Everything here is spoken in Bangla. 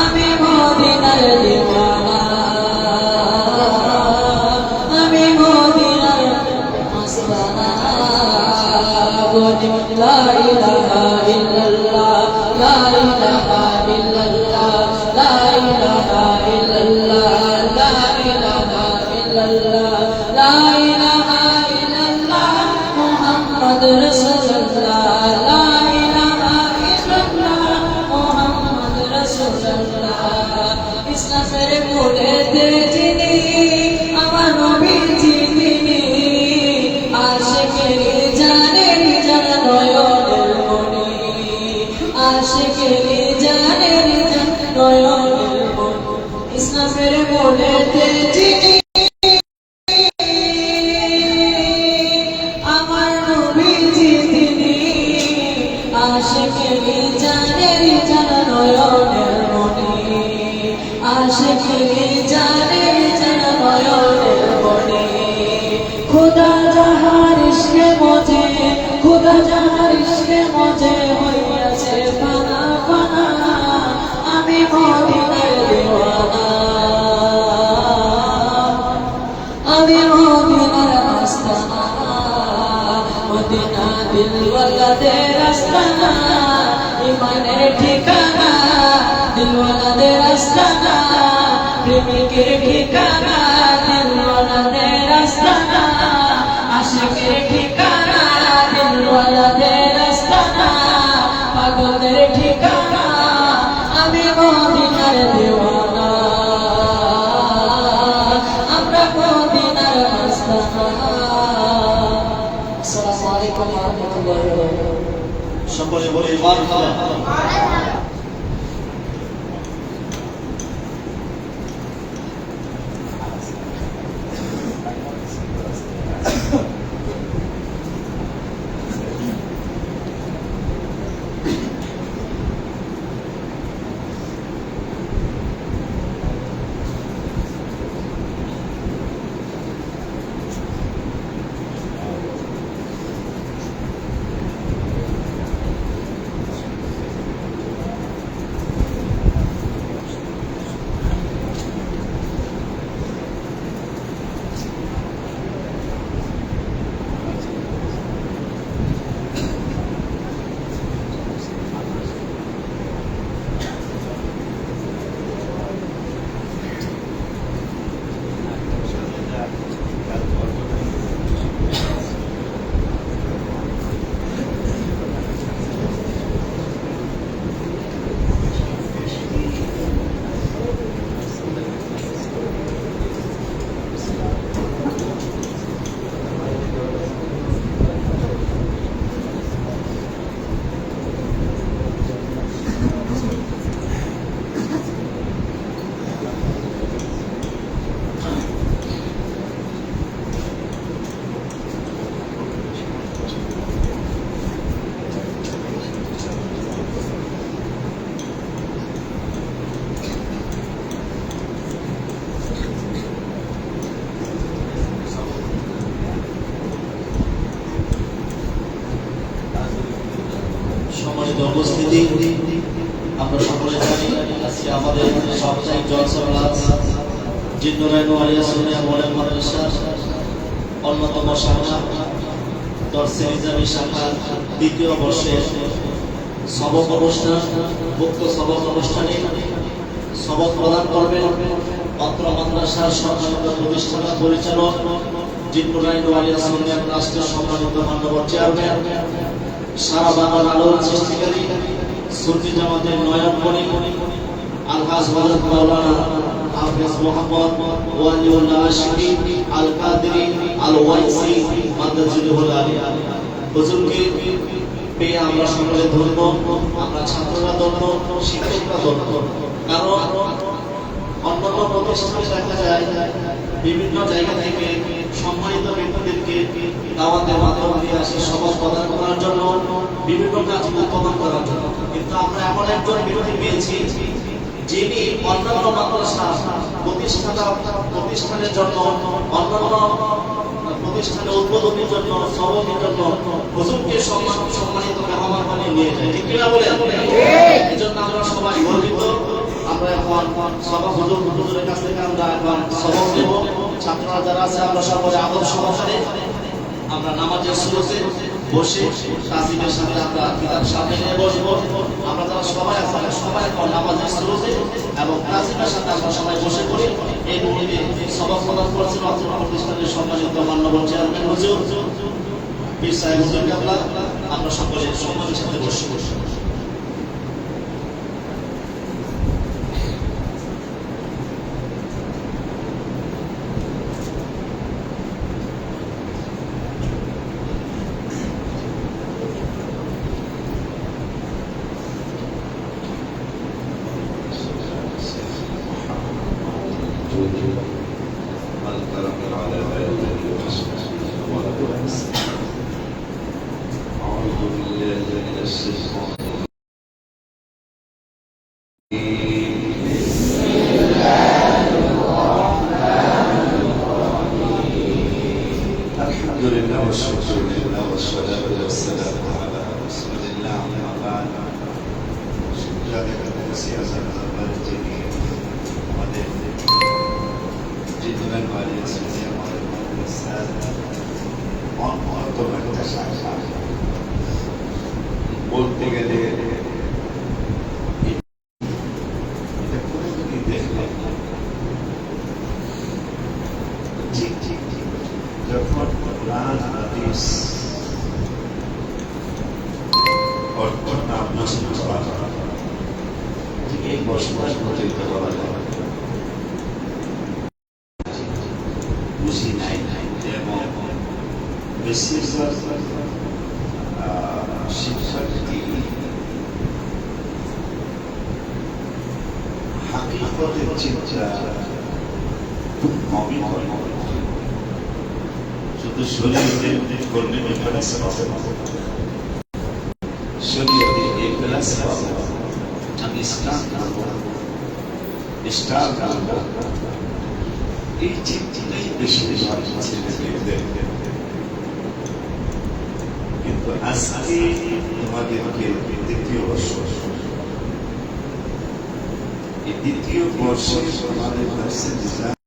আমি মদিনার দিওয়ানা আমি মদিনার বলি লা ইলাহা আমার নবীজি তিনি আশিকের জানের আশিকের জানের জান মনি। আশিকের জানের জান মনি। খুদা যাহার ইশকে মজে, খুদা যাহার ইশকে মজে হইয়াছে ফানা ফানা। আমি মদিনার দিলওয়ালাদের রাস্তানা ইমানের ঠিকানা দিলওয়ালাদের রাস্তানা প্রেমিকের ঠিকানা বারাকাতুহু সকলে বলে সম্মানিত উপস্থিতি। আমরা সকলে জানি, আজকে আমাদের সাপ্তাহিক জলসা ক্লাস জিন্নুরাইন আলিয়া সুনিয়া মডেল মাদ্রাসার অন্যতম শাখা দর্শে নিজামী শাখা, দ্বিতীয় বর্ষের সবক অনুষ্ঠান, মুক্ত সবক অনুষ্ঠানে সবক প্রদান করবেন অত্র মাদ্রাসার সম্মানিত প্রতিষ্ঠাতা, পরিচালক জিন্নুরাইন আলিয়া সুনিয়া রাষ্ট্রীয় সম্মানিত মান্যবর চেয়ারম্যান সারা বাংলার আলোড়ন সৃষ্টিকারী সুন্নি জামাতের নয়ন মণি আলহাজ হযরত মাওলানা হাফেজ মোহাম্মদ ওয়ালিউল্লাহ আশিকি আল কাদরি আল ওয়াইসি মাদ্রাজুল আলী হুজুরকে পেয়ে আমরা সকলে ধন্য, আমরা ছাত্ররা ধন্য, শিক্ষকরা ধন্য। কারণ অন্যান্য প্রতিষ্ঠানে দেখা যায়, বিভিন্ন জায়গা থেকে সম্মানিত ব্যক্তিদেরকে দাওয়াতের মাধ্যম দিয়ে আসে সভা প্রদান করার জন্য, বিভিন্ন কাজ উদ্বোধন করার জন্য। কিন্তু আমরা এমন একজন বিরোধী পেয়েছি, যিনি অন্যান্য মাদ্রাসা প্রতিষ্ঠাতা, প্রতিষ্ঠানের জন্য, অন্যান্য প্রতিষ্ঠানে উদ্বোধনের জন্য, সভাপতির জন্য হুজুরকে সম্মান, সম্মানিত মেহমান বানিয়ে নিয়ে যায়। ঠিক কিনা বলে এই জন্য আমরা সবাই গর্বিত। আমরা এখন সভা হুজুর, হুজুরের কাছ থেকে আমরা এখন সবক ছাত্ররা যারা আছে, আমরা সবাই আদর সহকারে আমরা নামাজের শুরুতে বসে কাসিমের সাথে আমরা কিতাব সামনে নিয়ে বসবো। আমরা যারা সবাই আছে সবাই এখন নামাজের শুরুতে এবং কাসিমের সাথে আমরা সবাই বসে পড়ি। এই মুহূর্তে সভা প্রদান করেছেন অত্র প্রতিষ্ঠানের সম্মানিত মান্যবর চেয়ারম্যান হুজুর। পীর সাহেব হুজুর কাবলা, আমরা সকলে সম্মানের সাথে বসে বসে وجوه من ترك العلامات الوسط ولا أعوذ بالله من الشيطان বলতে গেলে এটা করে যদি দেখলাম ঠিক ঠিক ঠিক যখন কোরআন হাদিস অর্থ নাম নষ্ট করা হয়, ঠিক এই বসবাস করতে করা যায় বেশিরভাগ আহ, শিক্ষার্থী হাকিকতের চিন্তা খুব কমই করে শুধু শরীরে করলে ডিফারেন্স পাবে শরীরে ডিফারেন্স পাবে আমি স্টার করব স্টার করব এই চিন্তাটাই বেশি বেশি কিন্তু আজকে তোমাদেরকে দ্বিতীয় বর্ষ এই দ্বিতীয় বর্ষে তোমাদের কাছে